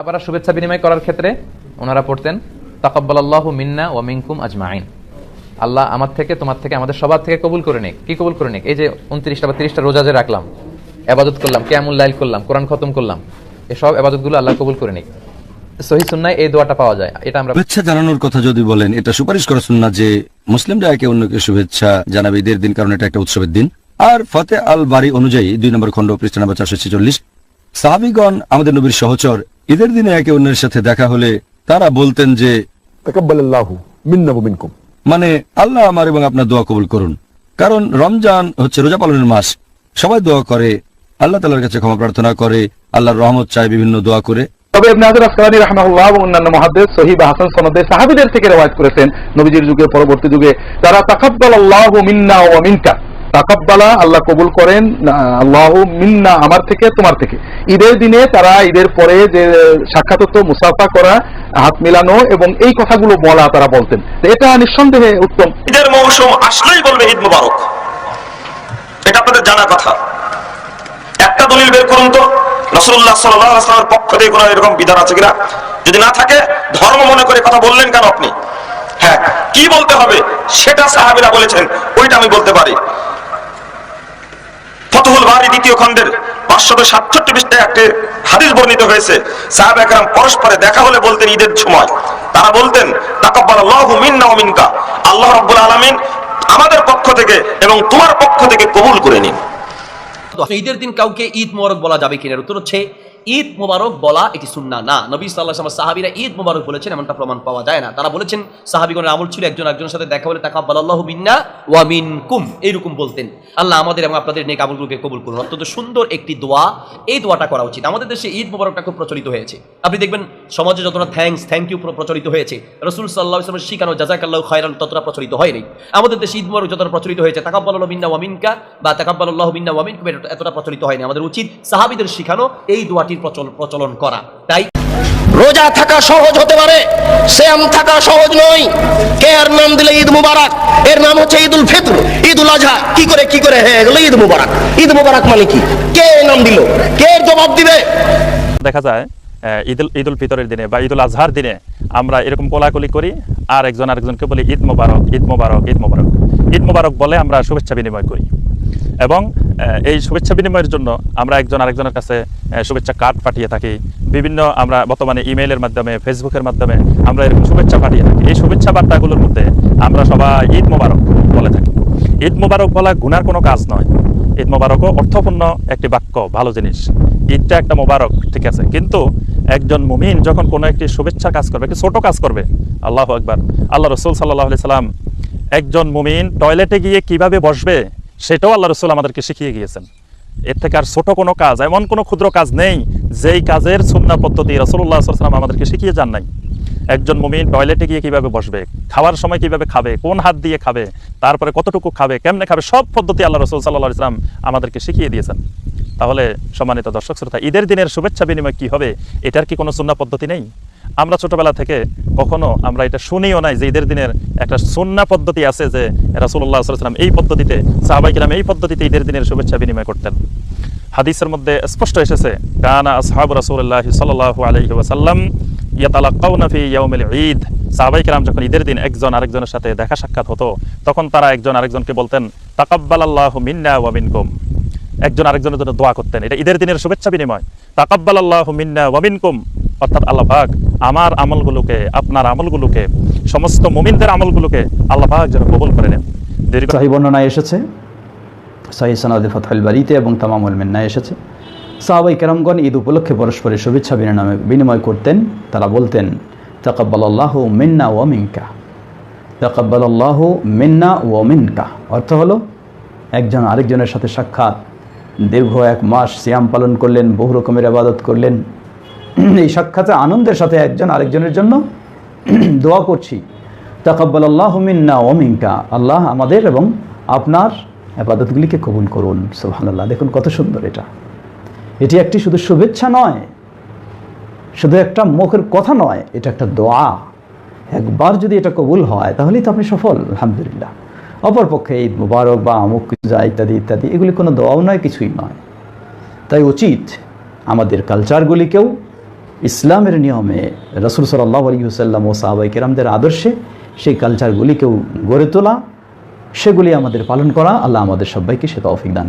আবার শুভেচ্ছা বিনিময় করার ক্ষেত্রে ওনারা পড়তেন, তাকাব্বালাল্লাহু মিন্না ওয়া মিনকুম আজমাইন। আল্লাহ আমার থেকে, তোমার থেকে, আমাদের সবার থেকে কবুল করে নিক। কি কবুল করে নিক? এই যে উনত্রিশটা বা তিরিশটা রোজা যে রাখলাম আবাদত করলাম কেমন লাইল করলাম, কোরআন খতম করলাম, এসব আবাদতগুলো আল্লাহ কবুল করে নিক। সহি সুন্নায় এই দোয়াটা পাওয়া যায়। এটা আমরা শুভেচ্ছা জানানোর কথা যদি বলেন, এটা সুপারিশ করা শুননা যে মুসলিমরা একে অন্যকে শুভেচ্ছা জানাবে, ঈদের দিন কারণ এটা একটা উৎসবের দিন। আর ফতে আল বাড়ি অনুযায়ী, দুই নম্বর খণ্ড পৃষ্ঠা নম্বর চারশো ছেচল্লিশ, সাহাবিগণ আমাদের নবীর সহচর ঈদের দিনে একে অন্যের সাথে দেখা হলে তারা বলতেন যে মানে আল্লাহ আমার এবং আপনার দোয়া কবুল করুন। কারণ রমজান হচ্ছে রোজা পালনের মাস। সবাই দোয়া করে আল্লাহ তালার কাছে ক্ষমা প্রার্থনা করে আল্লাহর রহমত চায় বিভিন্ন দোয়া করে। তবে তারা তাকাব্বালাল্লাহু মিন্না ওয়া মিনকা। তাকাব্বালা, আল্লাহ কবুল করেন আল্লাহ মিন্না আমার থেকে, তোমার থেকে। ঈদের দিনে তারা, ঈদের পরে যে সাক্ষাৎ হতো মুসাফা করা, হাত মিলানো এবং এই কথাগুলো বলা তারা বলতেন। এটা নিঃসন্দেহে উত্তম। ঈদের মৌসুম আসলেই বলবে ঈদ মুবারক। এটা আপনাদের জানা কথা। একটা দলিল বের করুন তো। রসুল্লাহ সাল্লামের পক্ষ থেকে কোনো এরকম বিধান আছে কিনা? যদি না থাকে, ধর্ম মনে করে কথা বললেন কেন আপনি? হ্যাঁ কি বলতে হবে? সেটা সাহাবিরা বলেছেন, ওইটা আমি বলতে পারি। ফতহুল বাড়ি দ্বিতীয় খণ্ডের পাঁচশত সাতষট্টি পৃষ্ঠায় একটি হাদিস বর্ণিত হয়েছে। সাহেব একরাম পরস্পরে দেখা হলে বলতেন, ঈদের সময়। তারা বলতেন তাকাব্বালাল্লাহু মিন্না ওয়া মিনকা। আল্লাহ রাব্বুল আলামিন আমাদের পক্ষ থেকে এবং তোমার পক্ষ থেকে কবুল করে নিন। ঈদের দিন কাউকে ঈদ মোবারক বলা যাবে কিনা? উত্তর হচ্ছে ঈদ মোবারক বলা এটি সুন্না না। নবী সাল্লাহ সাল্লাম সাহাবিরা ঈদ মোবারক বলেছেন, এমনটা প্রমাণ পাওয়া যায় না। তারা বলেছেন, সাহাবিগণের আমল ছিল একজন একজনের সাথে দেখা বলে তাকা আল্লাহ মিন্না ওয়া মিন কুম এইরকম বলতেন। আল্লাহ আমাদের এবং আপনাদের নেক আমলগুলোকে কবুল করুন। অত্যন্ত সুন্দর একটি দোয়া। এই দোয়াটা করা উচিত। আমাদের দেশে ঈদ মোবারকটা খুব প্রচলিত হয়েছে। আপনি দেখবেন সমাজে যতটা থ্যাঙ্কস থ্যাংক ইউ প্রচলিত হয়েছে, রসুল সাল্লাহ ইসলামের শিখানো জাজাক আল্লাহ খায়রান ততটা প্রচলিত হয়নি। আমাদের দেশে ঈদ মোবারক যতটা প্রচলিত হয়েছে তাকাব্বাল মিন্না ওয়ামিনকা বা তাকাব্বাল আল্লাহ মিন্না ওয়ামিনকুম এতটা প্রচলিত হয়নি। আমাদের উচিত সাহাবিদের শিখানো এই দোয়াটির প্রচল- প্রচলন করা। তাই রোজা থাকা সহজ হতে পারে শ্যাম থাকা সহজ নয়। কে আর নাম দিলে ঈদ মুবারক? এর নাম হচ্ছে ঈদ ঈদুল ফিতর, ঈদুল আজহা কি করে কি করে? হয়ে, গেল ঈদ মুবারক। ঈদ মুবারক মানে কি? কে নাম দিল? কে জবাব দিবে? দেখা যায় ঈদুল ঈদুল ফিতরের দিনে বা ঈদুল আজহার দিনে আমরা এরকম কোলাকুলি করি, আর একজন আরেকজনকে বলি, ঈদ মোবারক ঈদ মোবারক ঈদ মোবারক। ঈদ মোবারক বলে আমরা শুভেচ্ছা বিনিময় করি। এবং এই শুভেচ্ছা বিনিময়ের জন্য আমরা একজন আরেকজনের কাছে শুভেচ্ছা কার্ড পাঠিয়ে থাকি। বিভিন্ন আমরা বর্তমানে ইমেইলের মাধ্যমে, ফেসবুকের মাধ্যমে আমরা এরকম শুভেচ্ছা পাঠিয়ে থাকি। এই শুভেচ্ছা বার্তাগুলোর মধ্যে আমরা সবাই ঈদ মোবারক বলে থাকি। ঈদ মোবারক বলা গুনার কোনো কাজ নয়। ঈদ মোবারকও অর্থপূর্ণ একটি বাক্য, ভালো জিনিস। ঈদটা একটা মোবারক, ঠিক আছে? কিন্তু একজন মুমিন যখন কোনো একটি শুভেচ্ছা কাজ করবে, একটি ছোট কাজ করবে, আল্লাহ একবার আল্লাহ রসুল সাল্লাহ আলি সাল্লাম একজন মুমিন টয়লেটে গিয়ে কীভাবে বসবে, সেটাও আল্লাহ রসুল আমাদেরকে শিখিয়ে গিয়েছেন। এর থেকে আর ছোট কোনো কাজ, এমন কোনো ক্ষুদ্র কাজ নেই, যেই কাজের সুন্না পদ্ধতি রসুল্লাহ সাল্লাম আমাদেরকে শিখিয়ে যান নাই। একজন মুমিন টয়লেটে গিয়ে কীভাবে বসবে? খাওয়ার সময় কীভাবে খাবে? কোন হাত দিয়ে খাবে? তারপরে কতটুকু খাবে? কেমনে খাবে? সব পদ্ধতি আল্লাহ রসুল সাল্লাহ ইসলাম আমাদেরকে শিখিয়ে দিয়েছেন। তাহলে সম্মানিত দর্শক, শ্রোতা, ঈদের দিনের শুভেচ্ছা বিনিময় কি হবে? এটার কি কোনো সুন্না পদ্ধতি নেই? আমরা ছোটবেলা থেকে কখনো আমরা এটা শুনিও নাই যে ঈদের দিনের একটা সুন্না পদ্ধতি আছে যে রাসুল্লাহ সাল্লাম এই পদ্ধতিতে, সাহাবাই কিরাম এই পদ্ধতিতে ঈদের দিনের শুভেচ্ছা বিনিময় করতেন। হাদিসের মধ্যে স্পষ্ট এসেছে, কানা আসহাবু রাসূলুল্লাহ সাল্লাল্লাহু আলাইহি ওয়াসাল্লাম ইয়াউমিল ঈদ। সাহাবাই যখন ঈদের দিন একজন আরেকজনের সাথে দেখা সাক্ষাৎ হতো, তখন তারা একজন আরেকজনকে বলতেন মিন্না ওয়া মিনকুম। একজন আরেকজনের জন্য দোয়া করতেন। এটা ঈদের দিনের শুভেচ্ছা বিনিময়। তাকাব্বালাল্লাহু মিন্না ওয়া মিনকুম। অর্থাৎ আল্লাহ পাক আমার আমলগুলোকে, আপনার আমলগুলোকে, সমস্ত মুমিনদের আমলগুলোকে আল্লাহ পাক যেন কবুল করে নেন। দীর্ঘ বর্ণনায় এসেছে সাহি সনাদে ফতহুল বাড়িতে এবং তামামুল মিন্নায় এসেছে। সাহাবাই কেরামগণ ঈদ উপলক্ষে পরস্পরের শুভেচ্ছা বিনিময় বিনিময় করতেন। তারা বলতেন, তাকাব্বালাল্লাহু মিন্না ও মিনকা। তাকাব্বালাল্লাহু মিন্না ও মিনকা। অর্থ হলো, একজন আরেকজনের সাথে সাক্ষাৎ। দীর্ঘ এক মাস সিয়াম পালন করলেন, বহু রকমের আবাদত করলেন। এই সাক্ষাতে আনন্দের সাথে একজন আরেকজনের জন্য দোয়া করছি। তাকাব্বাল আল্লাহ মিন্না ও মিনকা। আল্লাহ আমাদের এবং আপনার আবাদতগুলিকে কবুল করুন, সুবহানাল্লাহ। দেখুন কত সুন্দর এটা। এটি একটি শুধু শুভেচ্ছা নয়, শুধু একটা মুখের কথা নয়, এটা একটা দোয়া। একবার যদি এটা কবুল হয়, তাহলেই তো আপনি সফল, আলহামদুলিল্লাহ। অপরপক্ষে ঈদ মুবারক বা আমুক যা ইত্যাদি ইত্যাদি, এগুলি কোনো দোয়াও নয়, কিছুই নয়। তাই উচিত আমাদের কালচারগুলিকেও ইসলামের নিয়মে রসুল সাল্লাহ আলী হুসাল্লাম ও সাহাবাই কেরামদের আদর্শে সেই কালচারগুলিকেও গড়ে তোলা সেগুলি আমাদের পালন করা। আল্লাহ আমাদের সবাইকে সে তৌফিক দান